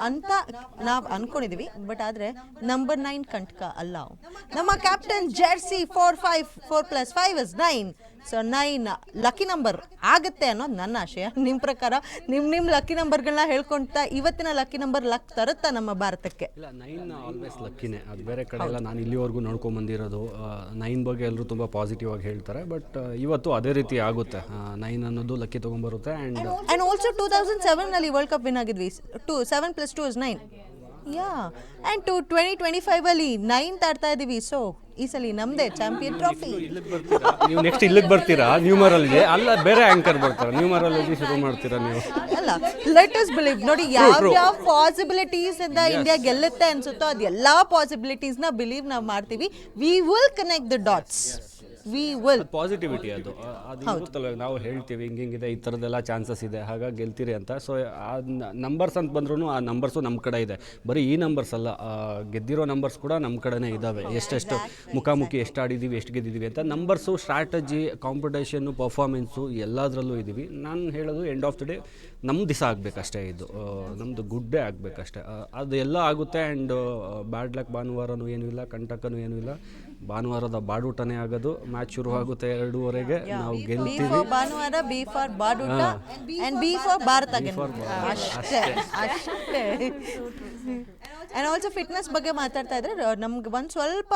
ಅಂತ ನಾವು ಅನ್ಕೊಂಡಿದೀವಿ ಬಟ್ ಆದರೆ ನಂಬರ್ ನೈನ್ ಕಂಟಕ ಅಲ್ಲ. ನಮ್ಮ captain jersey four five four plus five is nine so nine lucky number ಆಗುತ್ತೆ ಅನ್ನೋದು ನನ್ನ ಆಶಯ. ನಿಮ್ಮ ಪ್ರಕಾರ ನಿಮ್ಮ ನಿಮ್ಮ ಲಕ್ಕಿ ನಂಬರ್ಗಳನ್ನ ಹೇಳ್ಕೊಳ್ತಾ ಇವತ್ತಿನ ಲಕ್ಕಿ ನಂಬರ್ ಲಕ್ ತರುತ್ತಾ ನಮ್ಮ ಭಾರತಕ್ಕೆ? ಇಲ್ಲ ನೈನ್ ಆಲ್ವೇಸ್ ಲಕ್ಕಿನೇ ಅದು ಬೇರೆ ಕಡೆ ಎಲ್ಲ ನಾನು ಇಲ್ಲಿವರೆಗೂ ನೋಡ್ಕೊಂಬಂದಿರೋದು ನೈನ್ ಬಗ್ಗೆ ಎಲ್ಲರೂ ತುಂಬ ಪಾಸಿಟಿವ್ ಆಗಿ ಹೇಳ್ತಾರೆ. ಬಟ್ ಇವತ್ತು ಅದೇ ರೀತಿ ಆಗುತ್ತೆ. ನೈನ್ ಅನ್ನೋದು lucky ತೊಗೊಂಬರುತ್ತೆ and and also two thousand ಸೆವೆನಲ್ಲಿ world cup win ಆಗಿದ್ವಿ. Two seven plus two is nine yeah and two twenty twenty ಫೈವಲ್ಲಿ nine ತಾಡ್ತಾ ಇದ್ದೀವಿ ಸೊ ಈ ಸಲ ನಮ್ದೇ ಚಾಂಪಿಯನ್ ಟ್ರಾಫಿ ನೀವು ನೆಕ್ಸ್ಟ್ ಇಲ್ಲಿಗೆ ಬರ್ತೀರಾ? ನ್ಯೂಮರಾಲಜಿ ಅಲ್ಲ ಬೇರೆ ಆಂಕರ್ ಬರ್ತಾರೆ. ನ್ಯೂಮರಾಲಜಿ ಶುರು ಮಾಡ್ತೀರಾ ನೀವು? ಅಲ್ಲ ಲೆಟ್ ಅಸ್ ಬಿಲೀವ್ ನೋಡಿ ಯಾವ ಯಾವ ಪಾಸಿಬಿಲಿಟೀಸ್ ಇಂದ ಇಂಡಿಯಾ ಗೆಲ್ಲುತ್ತೆ ಅನ್ಸುತ್ತೋ ಅದು ಎಲ್ಲಾ ಪಾಸಿಬಿಲಿಟೀಸ್ನ ಬಿಲೀವ್ ನಾವು ಮಾಡ್ತೀವಿ. We will connect the dots we will positivity ಅದು. ಅದು ನಾವು ಹೇಳ್ತೀವಿ ಹಿಂಗೆ ಹಿಂಗಿದೆ ಈ ಥರದ್ದೆಲ್ಲ ಚಾನ್ಸಸ್ ಇದೆ ಹಾಗಾಗಿ ಗೆಲ್ತೀರಿ ಅಂತ. ಸೊ ಆ ನಂಬರ್ಸ್ ಅಂತ ಬಂದ್ರೂ ಆ ನಂಬರ್ಸು ನಮ್ಮ ಕಡೆ ಇದೆ. ಬರೀ ಈ ನಂಬರ್ಸ್ ಅಲ್ಲ ಗೆದ್ದಿರೋ ನಂಬರ್ಸ್ ಕೂಡ ನಮ್ಮ ಕಡೆನೇ ಇದ್ದಾವೆ ಎಷ್ಟೆಷ್ಟು ಮುಖಾಮುಖಿ ಎಷ್ಟು ಆಡಿದ್ದೀವಿ ಎಷ್ಟು ಗೆದ್ದಿದ್ದೀವಿ ಅಂತ. ನಂಬರ್ಸು ಸ್ಟ್ರಾಟಜಿ ಕಾಂಪಿಟೇಷನ್ನು ಪರ್ಫಾರ್ಮೆನ್ಸು ಎಲ್ಲದರಲ್ಲೂ ಇದ್ದೀವಿ ನಾನು ಹೇಳೋದು ಎಂಡ್ ಆಫ್ ದ ಡೇ ನಮ್ಮ ದಿಸ ಆಗಬೇಕಷ್ಟೇ ಇದು. ನಮ್ಮದು ಗುಡ್ಡೇ ಆಗಬೇಕಷ್ಟೇ. ಅದು ಎಲ್ಲ ಆಗುತ್ತೆ ಆ್ಯಂಡ್ ಬ್ಯಾಡ್ ಲಕ್ ಭಾನುವಾರನೂ ಏನೂ ಇಲ್ಲ ಕಂಟಕನೂ ಏನೂ ಇಲ್ಲ. ಭಾನುವಾರದ ಬಾಡೂಟನೇ ಆಗೋದು ಮ್ಯಾಚ್ ಶುರು ಆಗುತ್ತೆ ಎರಡೂವರೆಗೆ. ನಾವು ಗೆಲ್ತೀವಿ. ಭಾನುವಾರ ಬಿ ಫಾರ್ ಬಾಡೂಟ ಅಂಡ್ ಬಿ ಫಾರ್ ಭಾರತ ಅಷ್ಟೇ. ಅಷ್ಟೇ. ಆ್ಯಂಡ್ ಆಲ್ಸೋ ಫಿಟ್ನೆಸ್ ಬಗ್ಗೆ ಮಾತಾಡ್ತಾ ಇದ್ರೆ ನಮ್ಗೆ ಒಂದು ಸ್ವಲ್ಪ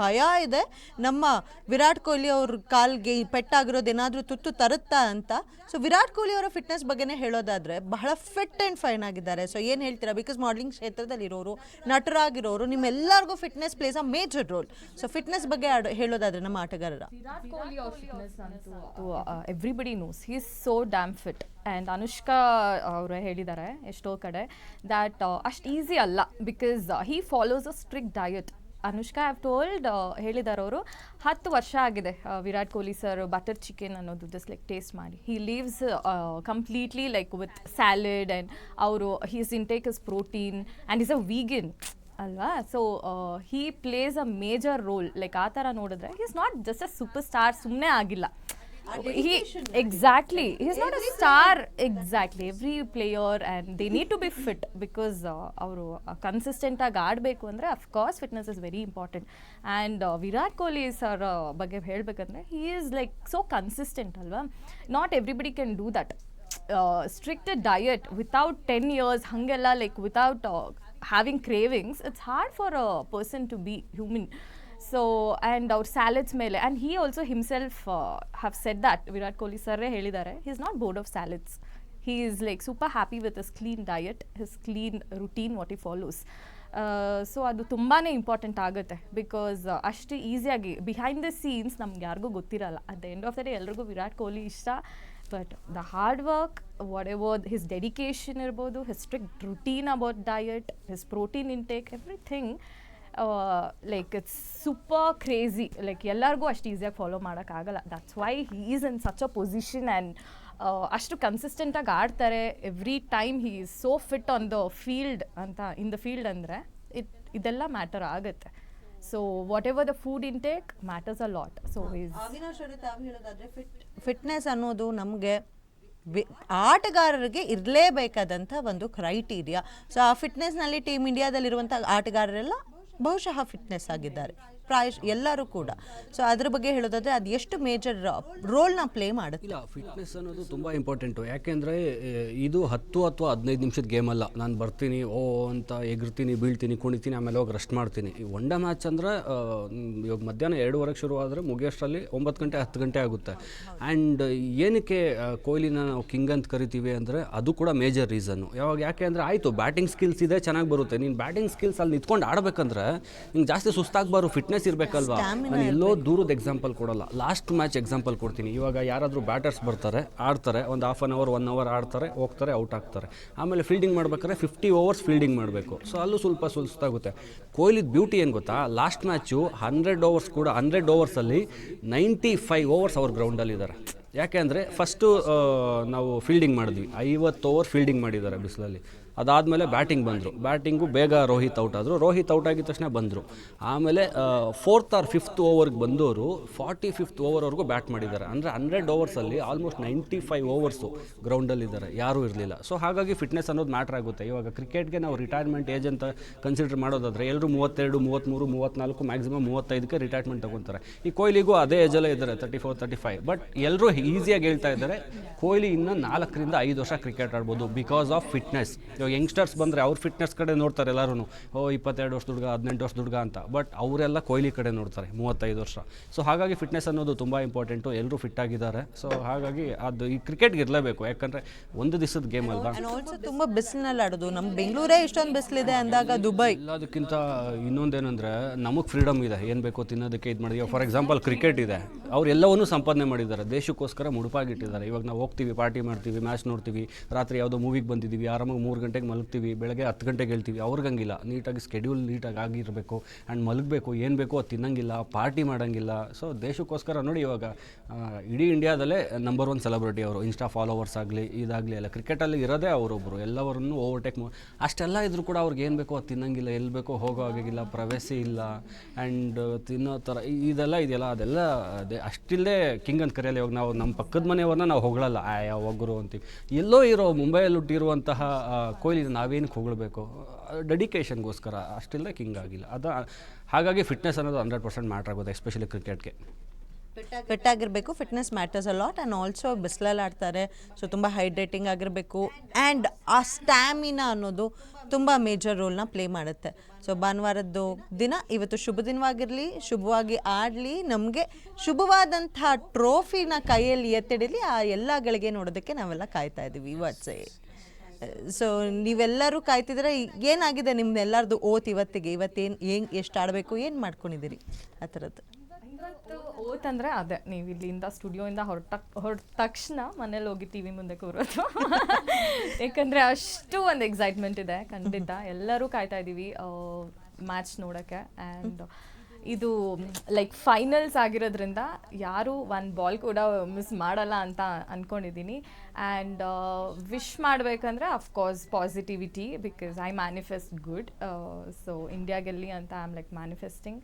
ಭಯ ಇದೆ. ನಮ್ಮ ವಿರಾಟ್ ಕೊಹ್ಲಿ ಅವ್ರ ಕಾಲ್ಗೆ ಪೆಟ್ಟಾಗಿರೋದು ಏನಾದರೂ ತುತ್ತು ತರುತ್ತಾ ಅಂತ. ಸೊ ವಿರಾಟ್ ಕೊಹ್ಲಿ ಅವರ ಫಿಟ್ನೆಸ್ ಬಗ್ಗೆನೇ ಹೇಳೋದಾದರೆ, ಬಹಳ ಫಿಟ್ ಆ್ಯಂಡ್ ಫೈನ್ ಆಗಿದ್ದಾರೆ. ಸೊ ಏನು ಹೇಳ್ತೀರಾ? ಬಿಕಾಸ್ ಮಾಡಲಿಂಗ್ ಕ್ಷೇತ್ರದಲ್ಲಿರೋರು, ನಟರಾಗಿರೋರು, ನಿಮ್ಮೆಲ್ಲರಿಗೂ fitness plays a major role so fitness ಬಗ್ಗೆ ಹೇಳೋದಾದರೆ ನಮ್ಮ ಆಟಗಾರರ. Everybody knows he is so damn fit and Anushka ಅವರು ಹೇಳಿದ್ದಾರೆ ಎಷ್ಟೋ ಕಡೆ ದ್ಯಾಟ್ ಅಷ್ಟು ಈಸಿ ಅಲ್ಲ because he follows a strict diet Anushka have told ಹೇಳಿದ್ದಾರೆ ಅವರು ಹತ್ತು ವರ್ಷ ಆಗಿದೆ ಆ, Virat Kohli sir butter chicken ಅನ್ನೋದು ಜಸ್ಟ್ ಲೈಕ್ ಟೇಸ್ಟ್ ಮಾಡಿ. He leaves completely like with salad and ಅವರು his intake is protein and is a vegan ಅಲ್ವಾ? So he plays a major role like ಆ ಥರ ನೋಡಿದ್ರೆ is not just a super star ಸುಮ್ಮನೆ ಆಗಿಲ್ಲ. He exactly is not a star exactly every player and they need to be fit because ಅವರು ಕನ್ಸಿಸ್ಟೆಂಟಾಗಿ ಆಡಬೇಕು ಅಂದರೆ of course fitness is very important and Virat Kohli sir ಬಗ್ಗೆ ಹೇಳಬೇಕಂದ್ರೆ he is like so consistent ಅಲ್ವಾ? Not everybody can do that strict diet without ten years ಹಾಗೆಲ್ಲ like without having cravings it's hard for a person to be human so and ಅವ್ರ salads ಮೇಲೆ and he also himself have set that Virat Kohli ಸರ್ರೇ ಹೇಳಿದ್ದಾರೆ he is not bored of salads he is like super happy with is clean diet his clean routine what he follows so ಅದು ತುಂಬಾ important ಆಗುತ್ತೆ because ಅಷ್ಟು ಈಸಿಯಾಗಿ behind the scenes ನಮ್ಗೆ ಯಾರಿಗೂ ಗೊತ್ತಿರಲ್ಲ. At the end of the day ಎಲ್ರಿಗೂ ವಿರಾಟ್ ಕೊಹ್ಲಿ ಇಷ್ಟ but the hard work whatever his dedication ಇರ್ಬೋದು his strict routine about diet his protein intake everything like it's super crazy like ಎಲ್ಲರಿಗೂ ಅಷ್ಟು ಈಸಿಯಾಗಿ ಫಾಲೋ ಮಾಡೋಕ್ಕಾಗಲ್ಲ that's why he is in such a position and ಅಷ್ಟು ಕನ್ಸಿಸ್ಟೆಂಟಾಗಿ ಆಡ್ತಾರೆ. Every time he is so fit on the field ಅಂತ in the field ಅಂದರೆ it ಇದೆಲ್ಲ ಮ್ಯಾಟರ್ ಆಗುತ್ತೆ. So whatever the food intake matters a lot so fitness ಅನ್ನೋದು ನಮಗೆ ಆಟಗಾರರಿಗೆ ಇರಲೇಬೇಕಾದಂಥ ಒಂದು ಕ್ರೈಟೀರಿಯಾ ಸೊ ಆ ಫಿಟ್ನೆಸ್ನಲ್ಲಿ ಟೀಮ್ ಇಂಡಿಯಾದಲ್ಲಿರುವಂಥ ಆಟಗಾರರೆಲ್ಲ ಬಹುಶಃ ಫಿಟ್ನೆಸ್ ಆಗಿದ್ದಾರೆ. ಪ್ರಾಯಶ್ ಎಲ್ಲರೂ ಕೂಡ. ಸೊ ಅದ್ರ ಬಗ್ಗೆ ಹೇಳೋದಾದ್ರೆ ಅದು ಎಷ್ಟು ಮೇಜರ್ ರೋಲ್ನ ಪ್ಲೇ ಮಾಡುತ್ತೆ? ಇಲ್ಲ ಫಿಟ್ನೆಸ್ ಅನ್ನೋದು ತುಂಬ ಇಂಪಾರ್ಟೆಂಟು ಯಾಕೆಂದರೆ ಇದು ಹತ್ತು ಅಥವಾ ಹದಿನೈದು ನಿಮಿಷದ ಗೇಮ್ ಅಲ್ಲ. ನಾನು ಬರ್ತೀನಿ, ಓ, ಅಂತ ಎಗರ್ತೀನಿ, ಬೀಳ್ತೀನಿ, ಕುಣಿತೀನಿ, ಆಮೇಲೆ ಹೋಗಿ ರೆಸ್ಟ್ ಮಾಡ್ತೀನಿ. ಈ ಒನ್ ಮ್ಯಾಚ್ ಅಂದರೆ ಇವಾಗ ಮಧ್ಯಾಹ್ನ ಎರಡುವರೆಗೆ ಶುರು ಆದರೆ ಮುಗಿಯೋಷ್ಟರಲ್ಲಿ ಒಂಬತ್ತು ಗಂಟೆ, ಹತ್ತು ಗಂಟೆ ಆಗುತ್ತೆ. ಆ್ಯಂಡ್ ಏನಕ್ಕೆ ಕೊಹ್ಲಿನ ನಾವು ಕಿಂಗ್ ಅಂತ ಕರಿತೀವಿ ಅಂದರೆ ಅದು ಕೂಡ ಮೇಜರ್ ರೀಸನ್ನು ಯಾವಾಗ ಯಾಕೆ ಅಂದರೆ ಆಯಿತು ಬ್ಯಾಟಿಂಗ್ ಸ್ಕಿಲ್ಸ್ ಇದೆ, ಚೆನ್ನಾಗಿ ಬರುತ್ತೆ. ನೀನು ಬ್ಯಾಟಿಂಗ್ ಸ್ಕಿಲ್ಸ್ ಅಲ್ಲಿ ನಿಂತ್ಕೊಂಡು ಆಡಬೇಕಂದ್ರೆ, ನಿಂಗೆ ಜಾಸ್ತಿ ಸುಸ್ತಾಗಬಾರು ಫಿಟ್ನೆಸ್ ಇರಬೇಕಲ್ವಾ ನಾನು ಎಲ್ಲೋ ದೂರದ ಎಕ್ಸಾಂಪಲ್ ಕೊಡಲ್ಲ ಲಾಸ್ಟ್ ಮ್ಯಾಚ್ ಎಕ್ಸಾಂಪಲ್ ಕೊಡ್ತೀನಿ ಇವಾಗ ಯಾರಾದರೂ ಬ್ಯಾಟರ್ಸ್ ಬರ್ತಾರೆ ಆಡ್ತಾರೆ ಒಂದು half an hour one hour ಆಡ್ತಾರೆ ಹೋಗ್ತಾರೆ ಔಟ್ ಆಗ್ತಾರೆ ಆಮೇಲೆ ಫೀಲ್ಡಿಂಗ್ ಮಾಡ್ಬೇಕಾದ್ರೆ ಫಿಫ್ಟಿ ಓವರ್ಸ್ ಫೀಲ್ಡಿಂಗ್ ಮಾಡಬೇಕು ಸೊ ಅಲ್ಲೂ ಸ್ವಲ್ಪ ಸುಸ್ತಾಗುತ್ತೆ ಕೊಹ್ಲಿದ ಬ್ಯೂಟಿ ಏನು ಗೊತ್ತಾ ಲಾಸ್ಟ್ ಮ್ಯಾಚು ಹಂಡ್ರೆಡ್ ಓವರ್ಸ್ ಕೂಡ ಹಂಡ್ರೆಡ್ ಓವರ್ಸಲ್ಲಿ ನೈಂಟಿ ಫೈವ್ ಓವರ್ಸ್ ಅವ್ರ ಗ್ರೌಂಡಲ್ಲಿದ್ದಾರೆ ಯಾಕೆ ಅಂದರೆ ಫಸ್ಟು ನಾವು ಫೀಲ್ಡಿಂಗ್ ಮಾಡಿದ್ವಿ ಐವತ್ತು ಓವರ್ ಫೀಲ್ಡಿಂಗ್ ಮಾಡಿದ್ದಾರೆ ಬಿಸಿಲಲ್ಲಿ. ಅದಾದಮೇಲೆ ಬ್ಯಾಟಿಂಗ್ ಬಂದರು. ಬ್ಯಾಟಿಂಗು ಬೇಗ ರೋಹಿತ್ ಔಟ್ ಆದರು. ರೋಹಿತ್ ಔಟ್ ಆಗಿದ ತಕ್ಷಣ ಬಂದರು. ಆಮೇಲೆ ಫೋರ್ತ್ ಆರ್ ಫಿಫ್ತ್ ಓವರ್ಗೆ ಬಂದವರು ಫಾರ್ಟಿ ಫಿಫ್ತ್ ಓವರ್ವರೆಗೂ ಬ್ಯಾಟ್ ಮಾಡಿದ್ದಾರೆ. ಅಂದರೆ ಹಂಡ್ರೆಡ್ ಓವರ್ಸಲ್ಲಿ ಆಲ್ಮೋಸ್ಟ್ ನೈಂಟಿ ಫೈವ್ ಓವರ್ಸು ಗ್ರೌಂಡಲ್ಲಿದ್ದಾರೆ ಯಾರೂ ಇರಲಿಲ್ಲ. ಸೊ ಹಾಗಾಗಿ ಫಿಟ್ನೆಸ್ ಅನ್ನೋದು ಮ್ಯಾಟ್ರ್ ಆಗುತ್ತೆ. ಇವಾಗ ಕ್ರಿಕೆಟ್ಗೆ ನಾವು ರಿಟೈರ್ಮೆಂಟ್ ಏಜ್ ಅಂತ ಕನ್ಸಿಡರ್ ಮಾಡೋದಾದರೆ ಎಲ್ಲರೂ ಮೂವತ್ತೆರಡು ಮೂವತ್ತ್ಮೂರು ಮೂವತ್ತ್ನಾಲ್ಕು ಮ್ಯಾಕ್ಸಿಮಮ್ ಮೂವತ್ತೈದಕ್ಕೆ ರಿಟೈರ್ಮೆಂಟ್ ತೊಗೊತಾರೆ. ಈ ಕೊಹ್ಲಿಗೂ ಅದೇ ಏಜಲ್ಲೇ ಇದ್ದಾರೆ thirty four thirty five but ಎಲ್ಲರೂ ಈಸಿಯಾಗಿ ಹೇಳ್ತಾ ಇದ್ದಾರೆ, ಕೊಹ್ಲಿ ಇನ್ನೂ ನಾಲ್ಕರಿಂದ ಐದು ವರ್ಷ ಕ್ರಿಕೆಟ್ ಆಡ್ಬೋದು ಬಿಕಾಸ್ ಆಫ್ ಫಿಟ್ನೆಸ್ ಇವಾಗ ಯಂಗ್ಸ್ಟರ್ಸ್ ಬಂದರೆ ಅವ್ರ ಫಿಟ್ನೆಸ್ ಕಡೆ ನೋಡ್ತಾರೆ ಎಲ್ಲರೂ ಓ ಇಪ್ಪತ್ತೆರಡು ವರ್ಷದ ಹುಡುಗ ಹದಿನೆಂಟು ವರ್ಷದ ಹುಡುಗ ಅಂತ. ಬಟ್ ಅವರೆಲ್ಲ ಕೊಹ್ಲಿ ಕಡೆ ನೋಡ್ತಾರೆ ಮೂವತ್ತೈದು ವರ್ಷ. ಸೊ ಹಾಗಾಗಿ ಫಿಟ್ನೆಸ್ ಅನ್ನೋದು ತುಂಬ ಇಂಪಾರ್ಟೆಂಟು ಎಲ್ಲರೂ ಫಿಟ್ ಆಗಿದ್ದಾರೆ. ಸೊ ಹಾಗಾಗಿ ಅದು ಈ ಕ್ರಿಕೆಟ್ಗೆ ಇರಲೇಬೇಕು. ಯಾಕಂದರೆ ಒಂದು ದಿವಸದ ಗೇಮ್ ಅಲ್ವಾ? ತುಂಬ ಬಿಸಿಲಿನಲ್ಲಿ ಆಡೋದು. ನಮ್ಮ ಬೆಂಗಳೂರೇ ಇಷ್ಟೊಂದು ಬಿಸಿಲಿದೆ ಅಂದಾಗ ದುಬೈ. ಎಲ್ಲದಕ್ಕಿಂತ ಇನ್ನೊಂದೇನಂದ್ರೆ ನಮಗೆ ಫ್ರೀಡಮ್ ಇದೆ. ಏನು ಬೇಕೋ ತಿನ್ನೋದಕ್ಕೆ ಇದು ಮಾಡಿದೀವಿ. ಫಾರ್ ಎಕ್ಸಾಂಪಲ್ ಕ್ರಿಕೆಟ್ ಇದೆ. ಅವರೆಲ್ಲವನ್ನೂ ಸಂಪಾದನೆ ಮಾಡಿದ್ದಾರೆ. ದೇಶಕ್ಕೋಸ್ಕರ ಮುಡುಪಾಗಿಟ್ಟಿದ್ದಾರೆ. ಇವಾಗ ನಾವು ಹೋಗ್ತೀವಿ ಪಾರ್ಟಿ ಮಾಡ್ತೀವಿ ಮ್ಯಾಚ್ ನೋಡ್ತೀವಿ. ರಾತ್ರಿ ಯಾವುದೋ ಮೂವಿಗೆ ಬಂದಿದ್ದೀವಿ ಆರಾಮಾಗಿ ಮೂರು ಗಂಟೆಗೆ ಮಲಗ್ತೀವಿ, ಬೆಳಗ್ಗೆ ಹತ್ತು ಗಂಟೆಗೆ ಹೇಳ್ತೀವಿ ಅವ್ರಿಗಂಗಿಲ್ಲ ನೀಟಾಗಿ ಸ್ಕೆಡ್ಯೂಲ್ ನೀಟಾಗಿ ಆಗಿರಬೇಕು. ಆ್ಯಂಡ್ ಮಲಗಬೇಕು, ಏನು ಬೇಕೋ ಅದು ತಿನ್ನಂಗಿಲ್ಲ ಪಾರ್ಟಿ ಮಾಡೋಂಗಿಲ್ಲ. ಸೊ ದೇಶಕ್ಕೋಸ್ಕರ ನೋಡಿ ಇವಾಗ ಇಡೀ ಇಂಡಿಯಾದಲ್ಲೇ ನಂಬರ್ ಒನ್ ಸೆಲೆಬ್ರಿಟಿ ಅವರು. ಇನ್ಸ್ಟಾ ಫಾಲೋವರ್ಸ್ ಆಗಲಿ, ಇದಾಗಲಿ, ಎಲ್ಲ ಕ್ರಿಕೆಟಲ್ಲಿ ಇರೋದೇ ಅವರೊಬ್ಬರು ಎಲ್ಲವರನ್ನು ಓವರ್ಟೇಕ್ ಅಷ್ಟೆಲ್ಲ ಇದ್ರೂ ಕೂಡ ಅವ್ರಿಗೆ ಏನು ಬೇಕೋ ಅದು ತಿನ್ನಂಗಿಲ್ಲ. ಎಲ್ಲಿ ಬೇಕೋ ಹೋಗೋ ಆಗಿಲ್ಲ ಪ್ರವೇಸಿ ಇಲ್ಲ. ಆ್ಯಂಡ್ ತಿನ್ನೋ ಥರ ಇದೆಲ್ಲ ಇದೆಯಲ್ಲ, ಅದೆಲ್ಲ, ಅದೇ ಅಷ್ಟಿಲ್ಲದೆ ಕಿಂಗ್ ಅಂತ ಕರೆಯಲ್ಲ ಇವಾಗ. ನಾವು ನಮ್ಮ ಪಕ್ಕದ ಮನೆಯವ್ರನ್ನ ನಾವು ಹೊಗಳಲ್ಲ. ಆಯಾ ಒಗ್ಗರು ಅಂತೀವಿ. ಎಲ್ಲೋ ಇರೋ ಮುಂಬೈಯಲ್ಲಿ ಹುಟ್ಟಿರುವಂತಹ ಆ, ನಾವೇನು ಹೊಗಳಬೇಕು ಡೆಡಿಕೇಶನ್ಗೋಸ್ಕರ ಅಷ್ಟಿಲ್ಲ ಕಿಂಗ್ ಆಗಿಲ್ಲ. ಅದು ಹಾಗಾಗಿ ಫಿಟ್ನೆಸ್ ಅನ್ನೋದು ಹಂಡ್ರೆಡ್ ಪರ್ಸೆಂಟ್ ಮ್ಯಾಟ್ರ್ ಆಗುತ್ತೆ ಎಸ್ಪೆಷಲಿ ಕ್ರಿಕೆಟ್ಗೆ ಫಿಟ್ ಆಗಿರಬೇಕು fitness matters a lot and also ಬಿಸಿಲಲ್ಲಿ ಆಡ್ತಾರೆ ಸೊ ತುಂಬ ಹೈಡ್ರೇಟಿಂಗ್ ಆಗಿರಬೇಕು. ಆ್ಯಂಡ್ ಆ ಸ್ಟ್ಯಾಮಿನಾ ಅನ್ನೋದು ತುಂಬ ಮೇಜರ್ ರೋಲ್ನ ಪ್ಲೇ ಮಾಡುತ್ತೆ. ಸೊ ಭಾನುವಾರದ್ದು ದಿನ ಇವತ್ತು ಶುಭ ದಿನವಾಗಿರಲಿ ಶುಭವಾಗಿ ಆಡಲಿ ನಮಗೆ ಶುಭವಾದಂಥ ಟ್ರೋಫಿನ ಕೈಯಲ್ಲಿ ಎತ್ತಿಡಲಿ ಆ ಎಲ್ಲ ಗಳಿಗೆ ನೋಡೋದಕ್ಕೆ ನಾವೆಲ್ಲ ಕಾಯ್ತಾ ಇದ್ದೀವಿ ಇವತ್ತೇ ಸೊ ನೀವೆಲ್ಲರೂ ಕಾಯ್ತಿದ್ರೆ ಏನಾಗಿದೆ ನಿಮ್ದೆಲ್ಲರದು ಓತ್ ಇವತ್ತಿಗೆ? ಇವತ್ತೇನು, ಏನು, ಎಷ್ಟು ಆಡಬೇಕು? ಏನು ಮಾಡ್ಕೊಂಡಿದ್ದೀರಿ? ಆ ಥರದ್ದು. ಇವತ್ತು ಓತ್ ಅಂದ್ರೆ ಅದೇ. ನೀವು ಇಲ್ಲಿಂದ ಸ್ಟುಡಿಯೋಯಿಂದ ಹೊರಟ ಹೊರಟ ತಕ್ಷಣ ಮನೇಲಿ ಹೋಗಿ ಟಿ ವಿ ಮುಂದೆ ಕೂರೋದು. ಯಾಕಂದ್ರೆ ಅಷ್ಟು ಒಂದು ಎಕ್ಸೈಟ್ಮೆಂಟ್ ಇದೆ, ಖಂಡಿತ. ಎಲ್ಲರೂ ಕಾಯ್ತಾ ಇದ್ದೀವಿ ಮ್ಯಾಚ್ ನೋಡೋಕ್ಕೆ. ಆ್ಯಂಡ್ ಇದು ಲೈಕ್ ಫೈನಲ್ಸ್ ಆಗಿರೋದ್ರಿಂದ ಯಾರು ಒಂದು ಬಾಲ್ ಕೂಡ ಮಿಸ್ ಮಾಡಲ್ಲ ಅಂತ ಅಂದ್ಕೊಂಡಿದ್ದೀನಿ ಆ್ಯಂಡ್ ವಿಶ್ ಮಾಡಬೇಕಂದ್ರೆ of course positivity because I manifest good so India ಗೆಲ್ಲಿ ಅಂತ ಐ ಆಮ್ ಲೈಕ್ ಮ್ಯಾನಿಫೆಸ್ಟಿಂಗ್